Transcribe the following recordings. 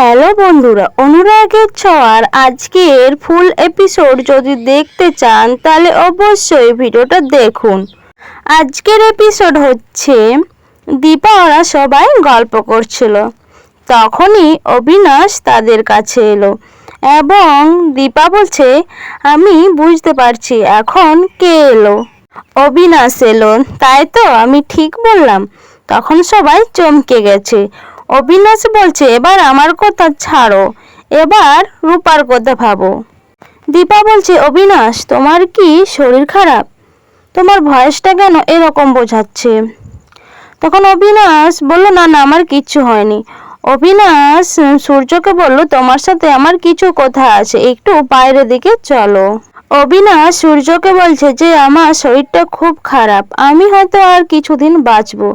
Hello বন্ধুরা, অনুরাগের ছোঁয়ার আজকের ফুল এপিসোড যদি দেখতে চান, তাহলে অবশ্যই ভিডিওটা দেখুন। আজকের এপিসোড হচ্ছে, দীপা ওরা সবাই গল্প করছিল। তখনই অবিনাশ তাদের কাছে এলো এবং দীপা বলছে, আমি বুঝতে পারছি, এখন কে এলো? অবিনাশ এলো, তাই তো, আমি ঠিক বললাম। তখন সবাই চমকে গেছে। অবিনাশ বলছে, এবার আমার কথা ছাড়ো। এবার রূপার কথা ভাবো। দীপা বলছে, অবিনাশ, তোমার কি শরীর খারাপ? তোমার ভয়েসটা কেন এরকম বোঝাচ্ছে? তখন অবিনাশ বলল, না না, আমার কিচ্ছু হয়নি। অবিনাশ সূর্যকে বলল, তোমার সাথে আমার কিছু কথা আছে, একটু বাইরের দিকে চলো। অবিনাশ সূর্যকে বলছে যে, আমার শরীরটা খুব খারাপ, আমি হয়তো আর কিছুদিন বাঁচবো।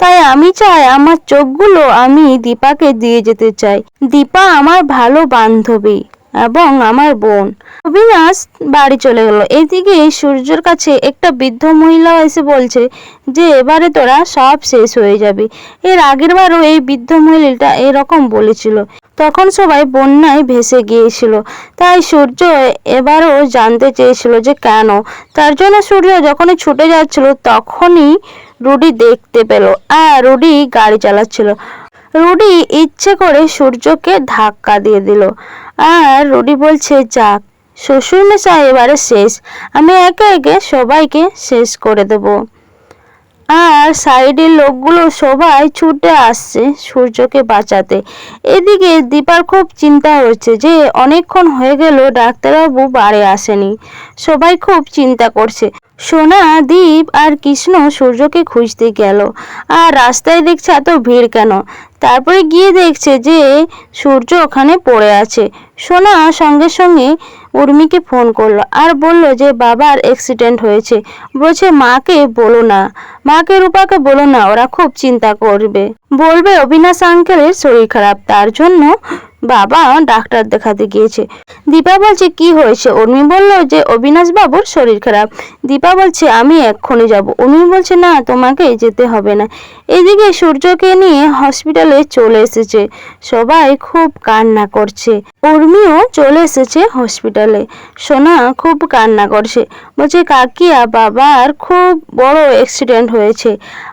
তাই আমি চাই আমার চোখগুলো আমি দীপাকে দিয়ে যেতে চাই। দীপা আমার ভালো বান্ধবী এবং আমার বোন। অবিনাশ বাড়ি চলে গেল। এদিকে সূর্যর কাছে একটা বৃদ্ধ মহিলা এসে বলছে যে, এবারে তোরা সব শেষ হয়ে যাবে। এর আগের বারও এই বৃদ্ধ মহিলাটা এরকম বলেছিল। তখন সবাই বন্যায় ভেসে গিয়েছিল। তাই সূর্য এবারও জানতে চেয়েছিল যে, কেন? তার জন্য সূর্য যখনই ছুটে যাচ্ছিল, তখনই রুডি দেখতে পেল। আর রুডি গাড়ি চালাচ্ছিল। রুডি ইচ্ছে করে সূর্যকে ধাক্কা দিয়ে দিল। আর রুডি বলছে, যাক শ্বশুর মেশা এবারে শেষ। আমি একে একে সবাইকে শেষ করে দেব। আর সাইডের লোকগুলো সবাই ছুটে আসছে সূর্যকে বাঁচাতে। এদিকে দীপার খুব চিন্তা হচ্ছে যে অনেকক্ষণ হয়ে গেল ডাক্তারবাবু বাড়ি আসেনি। সবাই খুব চিন্তা করছে। সোনা, দীপ আর কৃষ্ণ সূর্যকে খুঁজতে গেল। আর রাস্তায় দেখছে এত ভিড় কেন? তারপরে গিয়ে দেখছে যে সূর্য ওখানে পড়ে আছে। সোনা সঙ্গে সঙ্গে উর্মিকে ফোন করল আর বলল যে বাবার অ্যাক্সিডেন্ট হয়েছে। বলছে, মাকে বলো না। মাকে, রূপাকে বলো না। ওরা খুব চিন্তা করবে। বলবে অবিনাশ আঙ্কেলের শরীর খারাপ। তার জন্য বাবা ডাক্তার দেখাতে গিয়েছে। দীপা বলছে, কি হয়েছে? উর্মি বলল যে, অবিনাশ বাবুর শরীর খারাপ। দীপা বলছে, আমি এক্ষুনি যাব। উর্মি বলছে, না, তোমাকে যেতে হবে না। এদিকে সূর্যকে নিয়ে হসপিটালে চলে এসেছে। সবাই খুব কান্না করছে। উর্মিও চলে এসেছে হসপিটালে। সোনা খুব কান্না করছে। বলছে, কাকিয়া, বাবার খুব বড় অ্যাক্সিডেন্ট হয়েছে।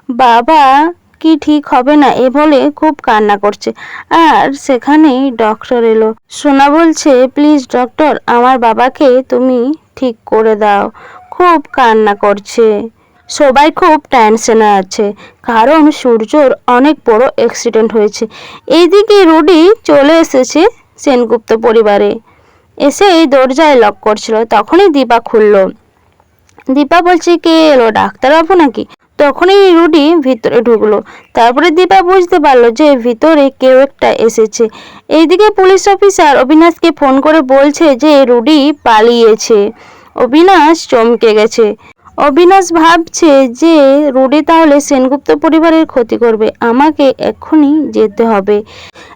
বাবা কি ঠিক হবে না এ বলে খুব কান্না করছে। আর সেখানেই ডক্টর এলো। সোনা বলছে প্লিজ ডক্টর আমার বাবাকে তুমি ঠিক করে দাও। খুব কান্না করছে। সবাই খুব টেনশনে আছে। কারণ সূর্যর অনেক বড় অ্যাক্সিডেন্ট হয়েছে। এইদিকে রুডি চলে এসেছে সেনগুপ্ত পরিবারে। এসে এই দরজায় লক করছিল। তখনই দীপা খুললো। দীপা বলছে, কে এলো? ডাক্তারবাবু নাকি? তখনই রুডি ভিতরে ঢুকলো। তারপরে দীপা বুঝতে পারল যে ভিতরে কেউ একটা এসেছে। এইদিকে পুলিশ অফিসার অবিনাশকে ফোন করে বলছে যে রুডি পালিয়েছে। অবিনাশ চমকে গেছে। অবিনাশ ভাবছে যে রুডি তাহলে সেনগুপ্ত পরিবারের ক্ষতি করবে, আমাকে এক্ষুনি যেতে হবে।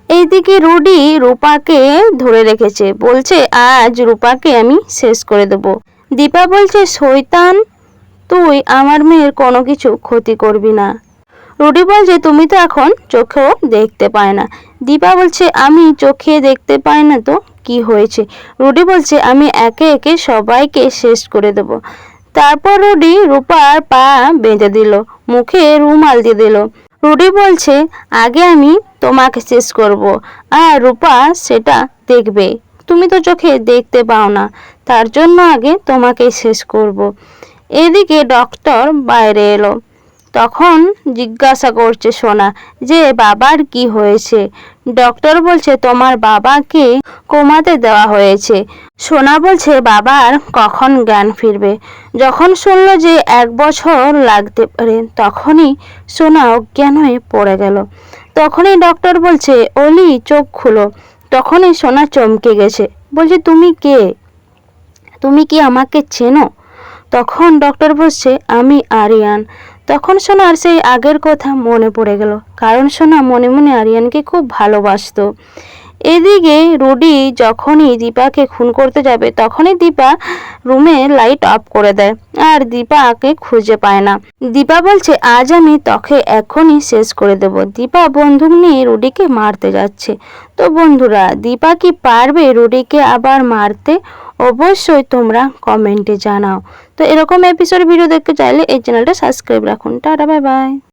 এইদিকে রুডি রূপাকে ধরে রেখেছে। বলছে, আজ রূপাকে আমি শেষ করে দেবো। দীপা বলছে শৈতান তুই আমার মেয়ের কোনো কিছু ক্ষতি করবি না। রুডি বলছে তুমি তো এখন চোখেও দেখতে পায় না। দীপা বলছে, আমি চোখে দেখতে পাই না তো? কি হয়েছে? রুডি বলছে, আমি একে একে সবাইকে শেষ করে দেব। তারপর রুডি রূপার পা বেঁধে দিল, মুখে রুমাল দিয়ে দিল। রুডি বলছে, আগে আমি তোমাকে শেষ করব, আর রূপা সেটা দেখবে। তুমি তো চোখে দেখতে পাও না, তার জন্য আগে তোমাকে শেষ করব। এদিকে ডক্টর বাইরে এলো। তখন জিজ্ঞাসা করছে, সোনা, যে বাবার কি হয়েছে? ডক্টর বলছে, তোমার বাবাকে কোমাতে দেওয়া হয়েছে। সোনা বলছে, বাবার কখন জ্ঞান ফিরবে? যখন শুনলো যে এক বছর লাগতে পারে, তখনই সোনা অজ্ঞান হয়ে পড়ে গেল। তখনই ডক্টর বলছে, অলি, চোখ খুলো। তখনই সোনা চমকে গেছে। বলছে, তুমি কে? তুমি কি আমাকে চেনো? তখন ডক্টর বলছে, আমি আরিয়ান। তখন সোনার সেই আগের কথা মনে পড়ে গেল। কারণ সোনা মনে মনে আরিয়ানকে খুব ভালোবাসতো। এদিকে রুডি যখনই দীপাকে খুন করতে যাবে, তখনই দীপা রুমে লাইট অফ করে দেয় আর দীপাকে খুঁজে পায় না। দীপা বলছে, আজ আমি তোকে এখনই শেষ করে দেব। দীপা বন্দুক নিয়ে রুডিকে মারতে যাচ্ছে। তো বন্ধুরা, দীপা কি পারবে রুডিকে আবার মারতে? অবশ্যই তোমরা কমেন্টে জানাও। তো এরকম এপিসোড ভিডিও দেখতে চাইলে এই চ্যানেলটা সাবস্ক্রাইব রাখুন। Tata bye bye